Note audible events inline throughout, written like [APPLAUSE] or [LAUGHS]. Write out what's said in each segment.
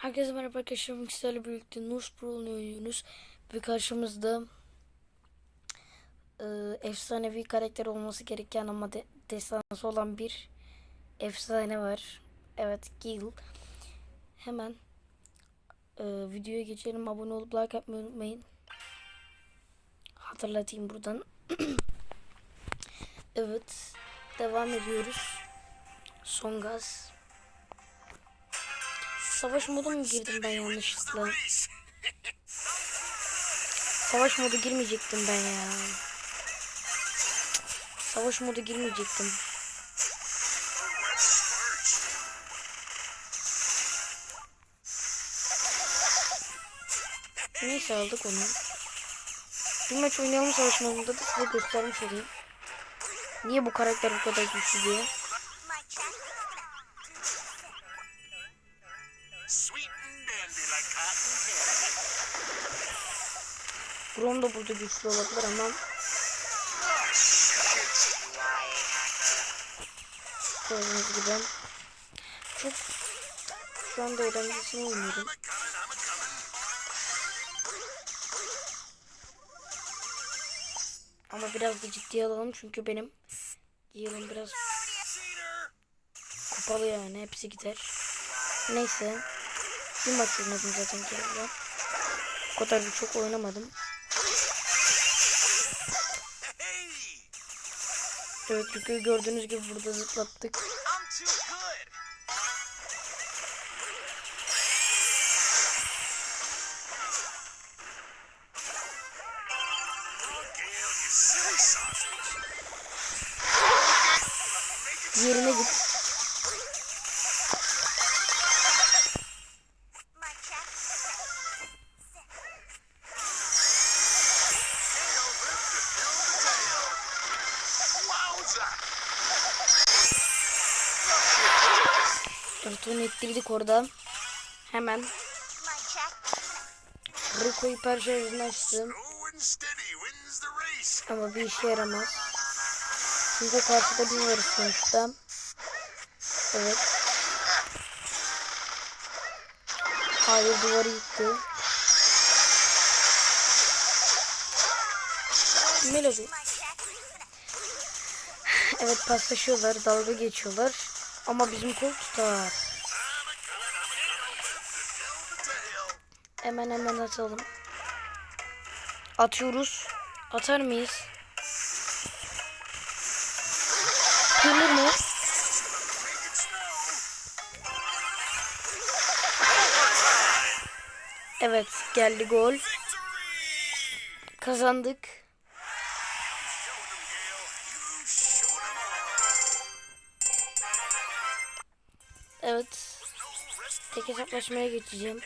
Herkese merhaba arkadaşlar. Sizlerle birlikte Nus Pro'nu oynuyoruz. Ve karşımızda e, efsanevi karakter olması gereken ama de, destansı olan bir efsane var. Evet Gil. Hemen e, videoya geçelim. Abone olup like atmayı unutmayın. Hatırlatayım buradan. [CLEARS THROAT] evet. Devam ediyoruz. Son gaz. Savaş modu mu girdim ben yanlışlıkla? Savaş modu girmeyecektim ben ya. Savaş modu girmeyecektim. Neyse aldık onu. Bir maç oynayalım savaş modunda da size göstermiş olayım. Niye bu karakter bu kadar güçlü diye. Sweet and dandy like cotton candy. Grom da burada güçlü olabilir ama gördüğünüz gibi çok şu anda eğlencesini oynuyorum. Ama biraz da ciddiye alalım çünkü benim yılım biraz kupalı yani hepsi gider. Neyse bir maç oynadım zaten kendime. O kadar bir çok oynamadım. Evet çünkü gördüğünüz gibi burada zıplattık. I'm too Evet onu ettirdik orada. Hemen Rico hiper şarjını açtım. The race. Ama bir işe yaramaz. Çünkü karşıda bir varız sonuçta. Evet. Hayır duvarı yıktı. Melody. Evet paslaşıyorlar, dalga geçiyorlar. Ama bizim kol tutar. Hemen hemen atalım. Atıyoruz. Atar mıyız? Gelir mi? Evet geldi gol. Kazandık. For Tek hesaplaşmaya geçeceğim.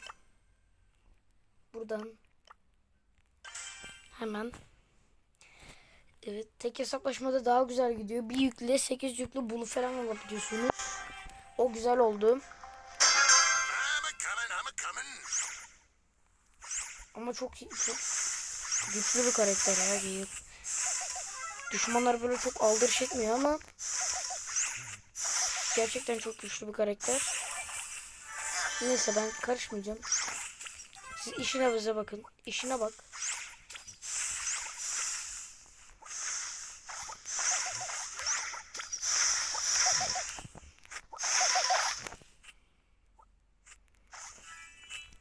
Buradan. Hemen. Evet tek hesaplaşmada daha güzel gidiyor. Bir yükle 8 yüklü bulu falan alabiliyorsunuz. O güzel oldu. Ama çok, çok güçlü bir karakter ya Geyik. Düşmanlar böyle çok aldırış etmiyor ama gerçekten çok güçlü bir karakter. Neyse ben karışmayacağım. Siz işine bize bakın. İşine bak.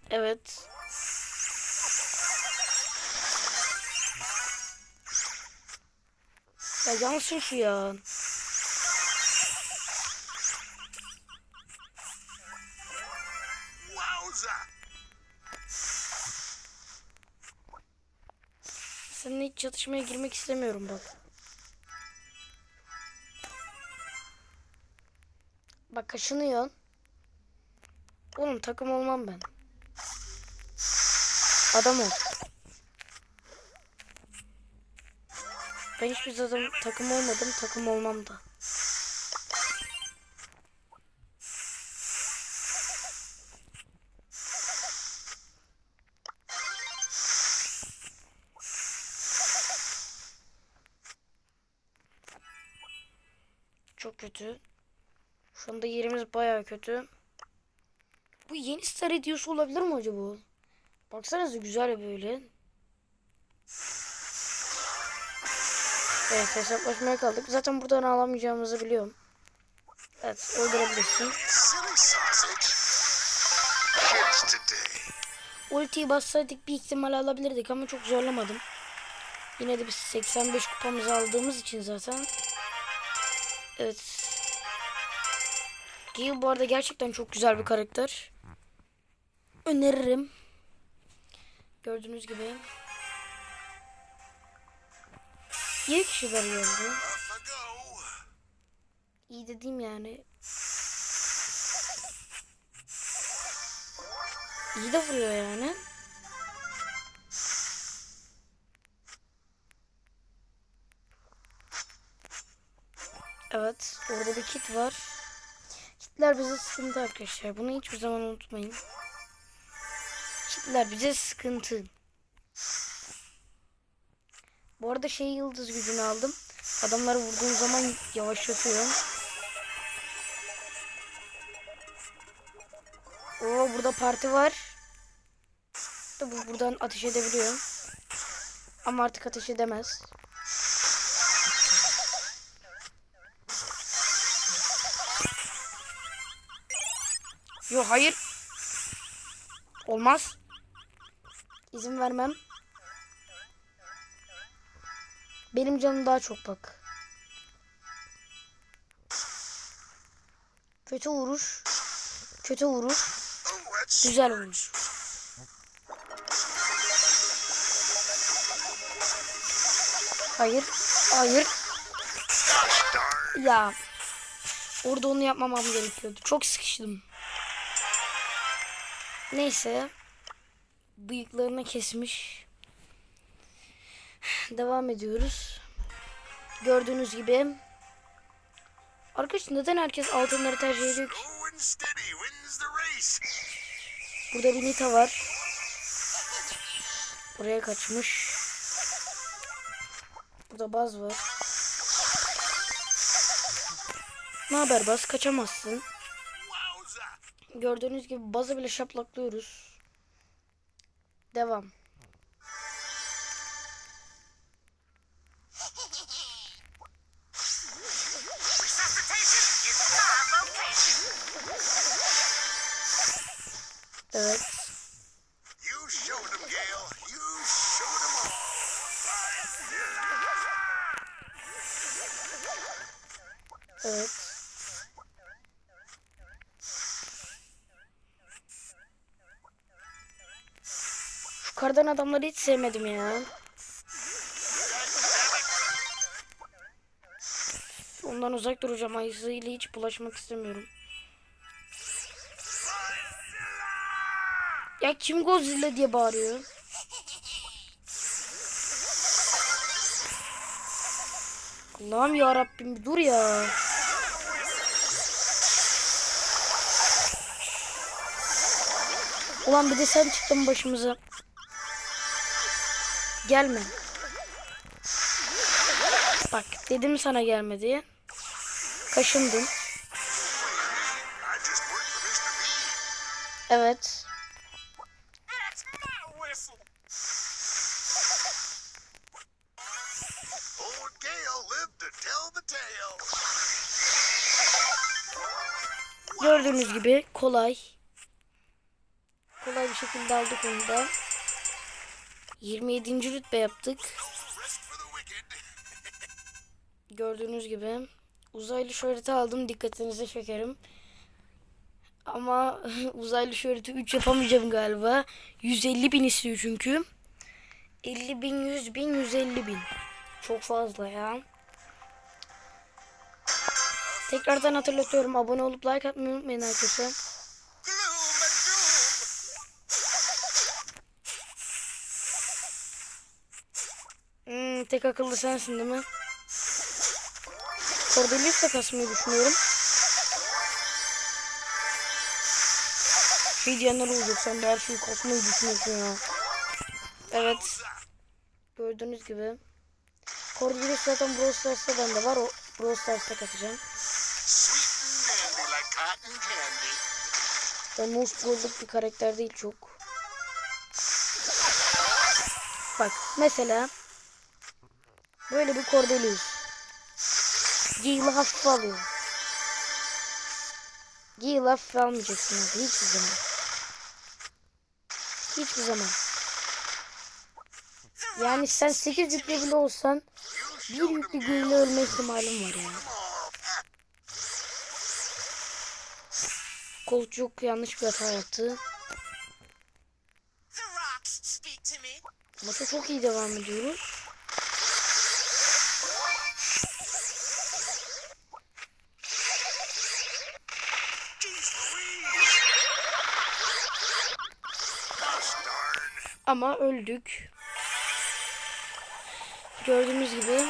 Evet. Ya yansın şu ya. Çatışmaya girmek istemiyorum bak. Bak kaşınıyorsun. Oğlum takım olmam ben. Adam ol. Ben hiçbir zaman takım olmadım, takım olmam da. Çok kötü. Şu anda yerimiz baya kötü. Bu yeni star hediyesi olabilir mi acaba? Baksanıza güzel böyle. Evet hesaplaşmaya kaldık. Zaten buradan alamayacağımızı biliyorum. Evet öldürebilirsin. Ultiyi bassaydık bir ihtimal alabilirdik ama çok zorlamadım. Yine de biz 85 kupamızı aldığımız için zaten. Evet. Gale bu arada gerçekten çok güzel bir karakter. Öneririm. Gördüğünüz gibi. 7 kişiler geldi. Off I go. İyi dediğim yani. İyi de vuruyor yani. Evet. Orada bir kit var. Kitler bize sıkıntı arkadaşlar. Bunu hiçbir zaman unutmayın. Kitler bize sıkıntı. Bu arada şey yıldız gücünü aldım. Adamları vurduğum zaman yavaşlatıyor. Oo burada parti var. Tabi buradan ateş edebiliyor. Ama artık ateş edemez. Yok hayır. Olmaz. İzin vermem. Benim canım daha çok bak. Kötü vuruş. Kötü vuruş. Güzel vuruş. Hayır. Hayır. Ya. Orada onu yapmamam gerekiyordu. Çok sıkıştım. Neyse. Bıyıklarını kesmiş. Devam ediyoruz. Gördüğünüz gibi. Arkadaşlar neden herkes altınları tercih ediyor ki? Burada bir Nita var. Buraya kaçmış. Burada Baz var. Ne haber Baz? Kaçamazsın. Gördüğünüz gibi Baz'ı bile şaplaklıyoruz. Devam. Evet. Kardan adamları hiç sevmedim ya. Ondan uzak duracağım. Ayısıyla hiç bulaşmak istemiyorum. Ya kim Godzilla diye bağırıyor? Allah'ım ya Rabbim dur ya. Ulan bir de sen çıktın başımıza. Gelme. Bak dedim sana gelme diye. Kaşındın. Evet. Gördüğünüz gibi kolay. Kolay bir şekilde aldık onu da. 27. rütbe yaptık. Gördüğünüz gibi. Uzaylı şöhreti aldım. Dikkatinizi çekerim. Ama [LAUGHS] uzaylı şöhreti 3 yapamayacağım galiba. 150 bin istiyor çünkü. 50 bin, 100 bin, 150 bin. Çok fazla ya. Tekrardan hatırlatıyorum. Abone olup like atmayı unutmayın arkadaşlar. Gloom and Hmm, tek akıllı sensin değil mi? Cordelius da kasmayı düşünüyorum. Şey diyenler olacak sen de her şeyi kasmayı düşünüyorsun ya. Evet. Gördüğünüz gibi. Cordelius zaten Brawl Stars'ta bende var. O Brawl Stars'ta kasacağım. O Nusproluk bir karakter değil çok. Bak mesela böyle bir Cordelius. Gale'ı hafife alıyor. Gale'ı hafife almayacaksın abi hiçbir zaman. Hiçbir zaman. Yani sen 8 yüklü bile olsan bir yüklü Gale'le ölme ihtimalin var yani. Kol çok yanlış bir hata yaptı. Maça çok iyi devam ediyoruz. Ama öldük. Gördüğünüz gibi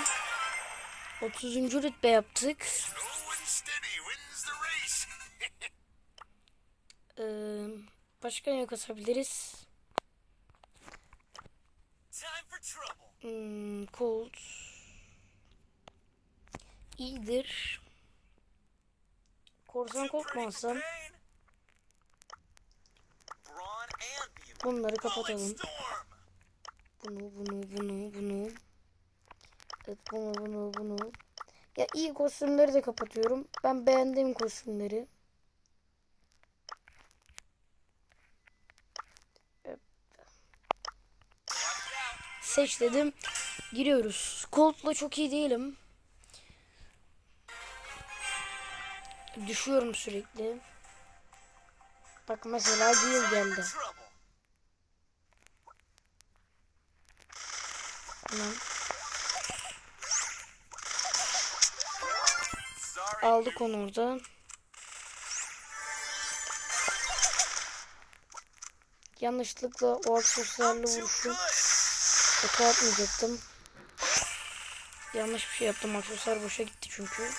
30. rütbe yaptık. [LAUGHS] Ee, başka ne kasabiliriz? Hmm, Colt. İyidir. Korsan Colt Bunları kapatalım. Bunu, bunu, bunu, bunu. Evet, bunu, bunu, bunu. Ya iyi kostümleri de kapatıyorum. Ben beğendiğim kostümleri. Evet. Seç dedim. Giriyoruz. Colt'la çok iyi değilim. Düşüyorum sürekli. Bak mesela Gale geldi. Lan. Aldık onu orada. Yanlışlıkla o aksesuarlı vuruşu good. oto atmayacaktım. Yanlış bir şey yaptım. Aksesuar boşa gitti çünkü.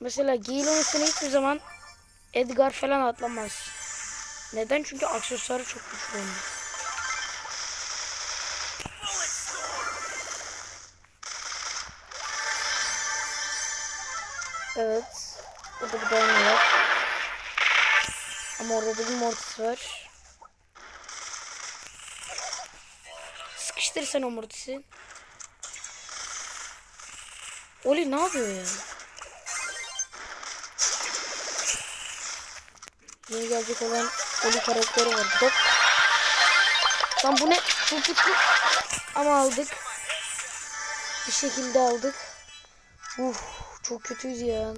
Mesela Gale'ın üstüne hiçbir zaman Edgar falan atlamaz. Neden? Çünkü aksesuarı çok güçlü storm. Evet. Burada bir dayanı var. Ama orada da bir mortis var. Sıkıştır sen o mortisi. Oli ne yapıyor ya? Yeni gelecek olan Oli karakteri var. Hop. Lan bu ne? Çok güçlü. Ama aldık. Bir şekilde aldık. Uf, çok kötüyüz ya.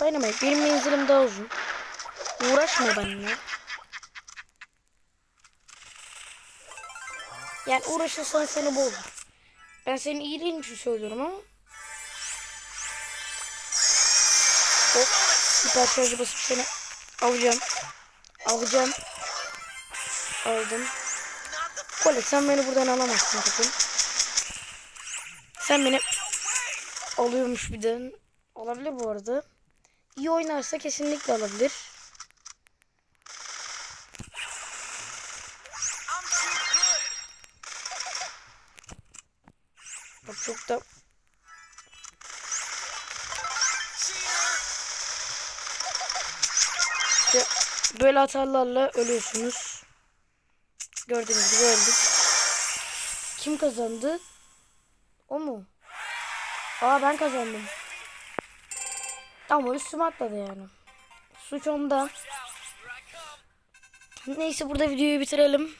Dynamite benim menzilim daha uzun. Uğraşma benimle. Yani uğraşırsan seni boğulur. Ben senin iyiliğin için söylüyorum ama. Hop. Süper şarjı basıp seni alacağım. Alacağım. Aldım. Not the Kole sen beni buradan alamazsın kızım. Sen beni alıyormuş bir de. Olabilir bu arada. İyi oynarsa kesinlikle alabilir. İşte böyle hatalarla ölüyorsunuz. Gördüğünüz gibi öldük. Kim kazandı? O mu? Aa ben kazandım. Ama üstüme atladı yani. Suç onda. Neyse burada videoyu bitirelim.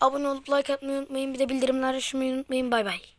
Abone olup like atmayı unutmayın. Bir de bildirimler açmayı unutmayın. Bay bay.